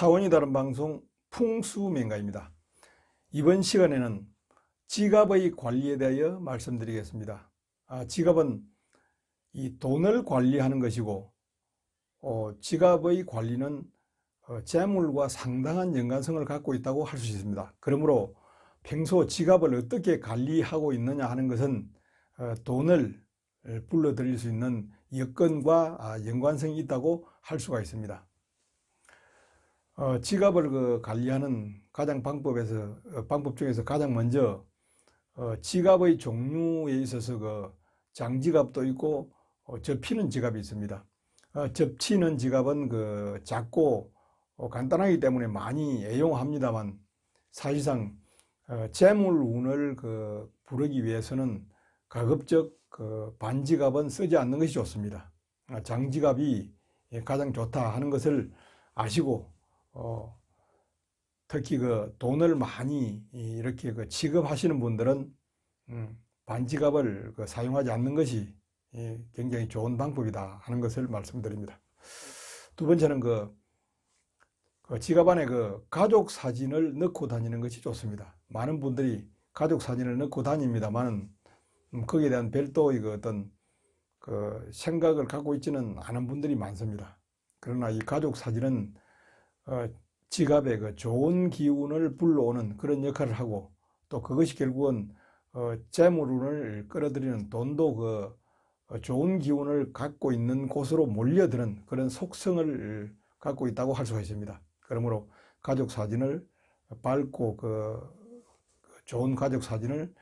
차원이 다른 방송 풍수맹가입니다. 이번 시간에는 지갑의 관리에 대하여 말씀드리겠습니다. 아, 지갑은 이 돈을 관리하는 것이고 어, 지갑의 관리는 어, 재물과 상당한 연관성을 갖고 있다고 할 수 있습니다. 그러므로 평소 지갑을 어떻게 관리하고 있느냐 하는 것은 어, 돈을 불러들일 수 있는 여건과 아, 연관성이 있다고 할 수가 있습니다. 어, 지갑을 그 관리하는 가장 방법에서 어, 방법 중에서 가장 먼저 어, 지갑의 종류에 있어서 그 장지갑도 있고 어, 접히는 지갑이 있습니다. 어, 접히는 지갑은 그 작고 어, 간단하기 때문에 많이 애용합니다만 사실상 어, 재물 운을 그 부르기 위해서는 가급적 그 반지갑은 쓰지 않는 것이 좋습니다. 아, 장지갑이 가장 좋다 하는 것을 아시고 어, 특히 그 돈을 많이 이렇게 그 지급하시는 분들은 음, 반지갑을 그 사용하지 않는 것이 예, 굉장히 좋은 방법이다 하는 것을 말씀드립니다. 두 번째는 그, 그 지갑 안에 그 가족 사진을 넣고 다니는 것이 좋습니다. 많은 분들이 가족 사진을 넣고 다닙니다만은 음, 거기에 대한 별도의 그 어떤 그 생각을 갖고 있지는 않은 분들이 많습니다. 그러나 이 가족 사진은 어, 지갑에 그 좋은 기운을 불러오는 그런 역할을 하고 또 그것이 결국은 어, 재물운을 끌어들이는 돈도 그 어, 좋은 기운을 갖고 있는 곳으로 몰려드는 그런 속성을 갖고 있다고 할 수가 있습니다. 그러므로 가족 사진을 밝고 그 좋은 가족 사진을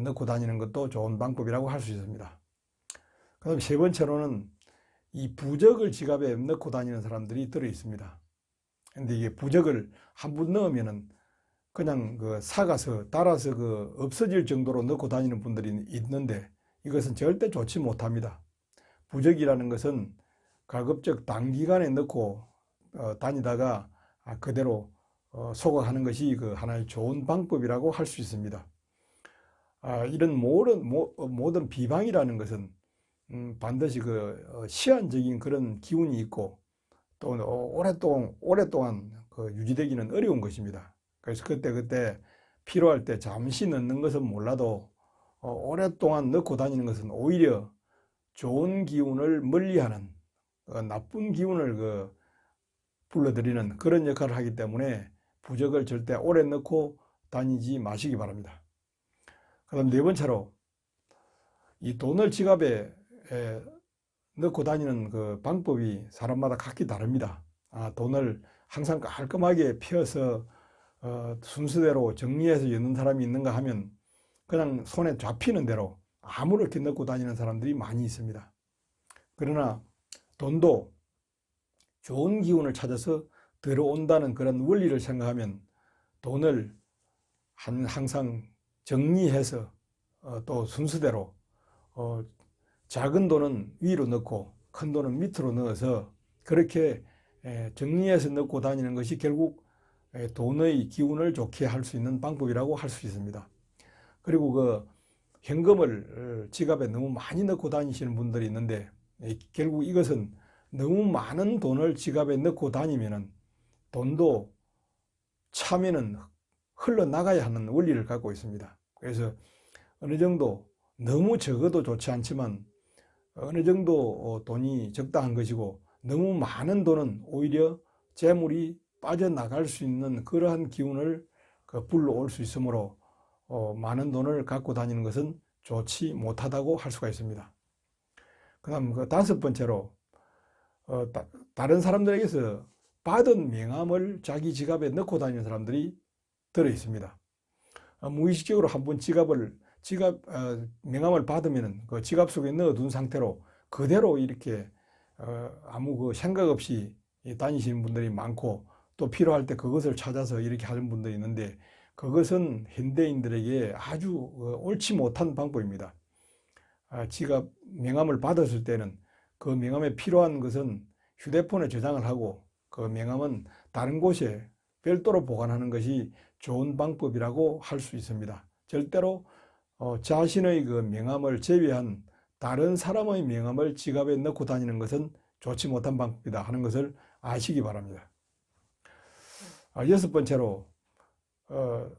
넣고 다니는 것도 좋은 방법이라고 할 수 있습니다. 그 다음에 세 번째로는 이 부적을 지갑에 넣고 다니는 사람들이 들어 있습니다. 근데 이게 부적을 한 번 넣으면은 그냥 그 사가서 따라서 그 없어질 정도로 넣고 다니는 분들이 있는데 이것은 절대 좋지 못합니다. 부적이라는 것은 가급적 단기간에 넣고 어, 다니다가 아, 그대로 어, 소각하는 것이 그 하나의 좋은 방법이라고 할 수 있습니다. 아, 이런 모든 모, 모든 비방이라는 것은 음, 반드시 그 어, 시한적인 그런 기운이 있고 또 오랫동안 오랫동안 그 유지되기는 어려운 것입니다. 그래서 그때 그때 필요할 때 잠시 넣는 것은 몰라도 어, 오랫동안 넣고 다니는 것은 오히려 좋은 기운을 멀리하는 어, 나쁜 기운을 그 불러들이는 그런 역할을 하기 때문에 부적을 절대 오래 넣고 다니지 마시기 바랍니다. 그다음 네 번째로 이 돈을 지갑에 에, 넣고 다니는 그 방법이 사람마다 각기 다릅니다. 아, 돈을 항상 깔끔하게 펴서 어, 순서대로 정리해서 여는 사람이 있는가 하면 그냥 손에 잡히는 대로 아무렇게 넣고 다니는 사람들이 많이 있습니다. 그러나 돈도 좋은 기운을 찾아서 들어온다는 그런 원리를 생각하면 돈을 한, 항상 정리해서 어, 또 순서대로 어, 작은 돈은 위로 넣고 큰 돈은 밑으로 넣어서 그렇게 정리해서 넣고 다니는 것이 결국 돈의 기운을 좋게 할 수 있는 방법이라고 할 수 있습니다. 그리고 그 현금을 어, 지갑에 너무 많이 넣고 다니시는 분들이 있는데 결국 이것은 너무 많은 돈을 지갑에 넣고 다니면은 돈도 차면은 흘러나가야 하는 원리를 갖고 있습니다. 그래서 어느 정도 너무 적어도 좋지 않지만 어느 정도 어, 돈이 적당한 것이고 너무 많은 돈은 오히려 재물이 빠져나갈 수 있는 그러한 기운을 그 불러올 수 있으므로 어, 많은 돈을 갖고 다니는 것은 좋지 못하다고 할 수가 있습니다. 그 다음 그 다섯 번째로 어, 다른 사람들에게서 받은 명함을 자기 지갑에 넣고 다니는 사람들이 들어 있습니다. 어, 무의식적으로 한번 지갑을 지갑 어, 명함을 받으면 그 지갑 속에 넣어둔 상태로 그대로 이렇게 어, 아무 그 생각 없이 다니시는 분들이 많고 또 필요할 때 그것을 찾아서 이렇게 하는 분들이 있는데 그것은 현대인들에게 아주 어, 옳지 못한 방법입니다. 아, 지갑 명함을 받았을 때는 그 명함에 필요한 것은 휴대폰에 저장을 하고 그 명함은 다른 곳에 별도로 보관하는 것이 좋은 방법이라고 할 수 있습니다. 절대로 어, 자신의 그 명함을 제외한 다른 사람의 명함을 지갑에 넣고 다니는 것은 좋지 못한 방법이다 하는 것을 아시기 바랍니다. 아, 여섯 번째로 어,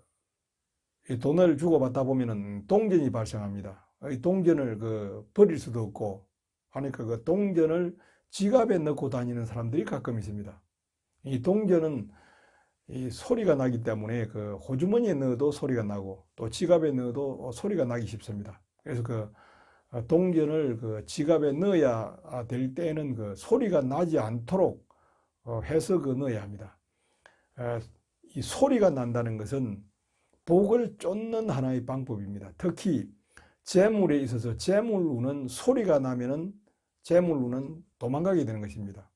이 돈을 주고받다 보면은 동전이 발생합니다. 이 동전을 그 버릴 수도 없고 하니까 그 동전을 지갑에 넣고 다니는 사람들이 가끔 있습니다. 이 동전은 이 소리가 나기 때문에 그 호주머니에 넣어도 소리가 나고 또 지갑에 넣어도 소리가 나기 쉽습니다. 그래서 그 동전을 그 지갑에 넣어야 될 때는 그 소리가 나지 않도록 어, 해서 그 넣어야 합니다. 에, 이 소리가 난다는 것은 복을 쫓는 하나의 방법입니다. 특히 재물에 있어서 재물운은 소리가 나면은 재물운은 도망가게 되는 것입니다.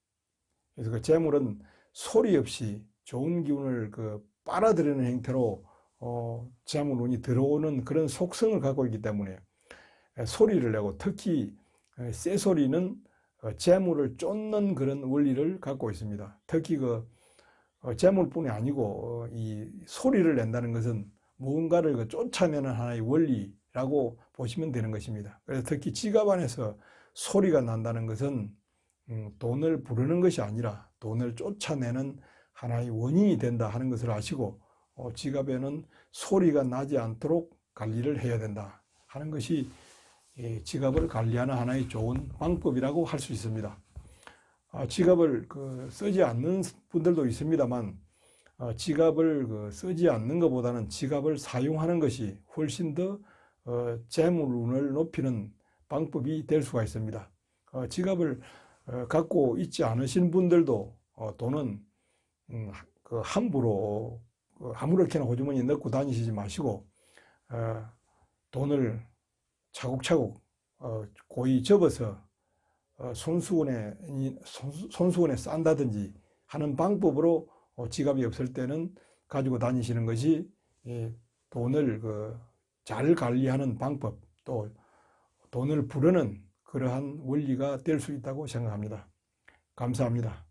그래서 그 재물은 소리 없이 좋은 기운을 그 빨아들이는 형태로 어, 재물운이 들어오는 그런 속성을 갖고 있기 때문에 소리를 내고 특히 쇠 소리는 어, 재물을 쫓는 그런 원리를 갖고 있습니다. 특히 그 어, 재물뿐이 아니고 어, 이 소리를 낸다는 것은 무언가를 그 쫓아내는 하나의 원리라고 보시면 되는 것입니다. 그래서 특히 지갑 안에서 소리가 난다는 것은 음, 돈을 부르는 것이 아니라 돈을 쫓아내는 하나의 원인이 된다 하는 것을 아시고 지갑에는 소리가 나지 않도록 관리를 해야 된다 하는 것이 지갑을 관리하는 하나의 좋은 방법이라고 할 수 있습니다. 아, 지갑을 그 쓰지 않는 분들도 있습니다만 어, 지갑을 그 쓰지 않는 것보다는 지갑을 사용하는 것이 훨씬 더 어, 재물운을 높이는 방법이 될 수가 있습니다. 어, 지갑을 갖고 있지 않으신 분들도 돈은 음, 그 함부로 그 아무렇게나 호주머니에 넣고 다니시지 마시고 돈을 차곡차곡 고이 접어서 손수건에 손수건에 싼다든지 하는 방법으로 어, 지갑이 없을 때는 가지고 다니시는 것이 돈을 그 잘 관리하는 방법 또 돈을 부르는 그러한 원리가 될 수 있다고 생각합니다. 감사합니다.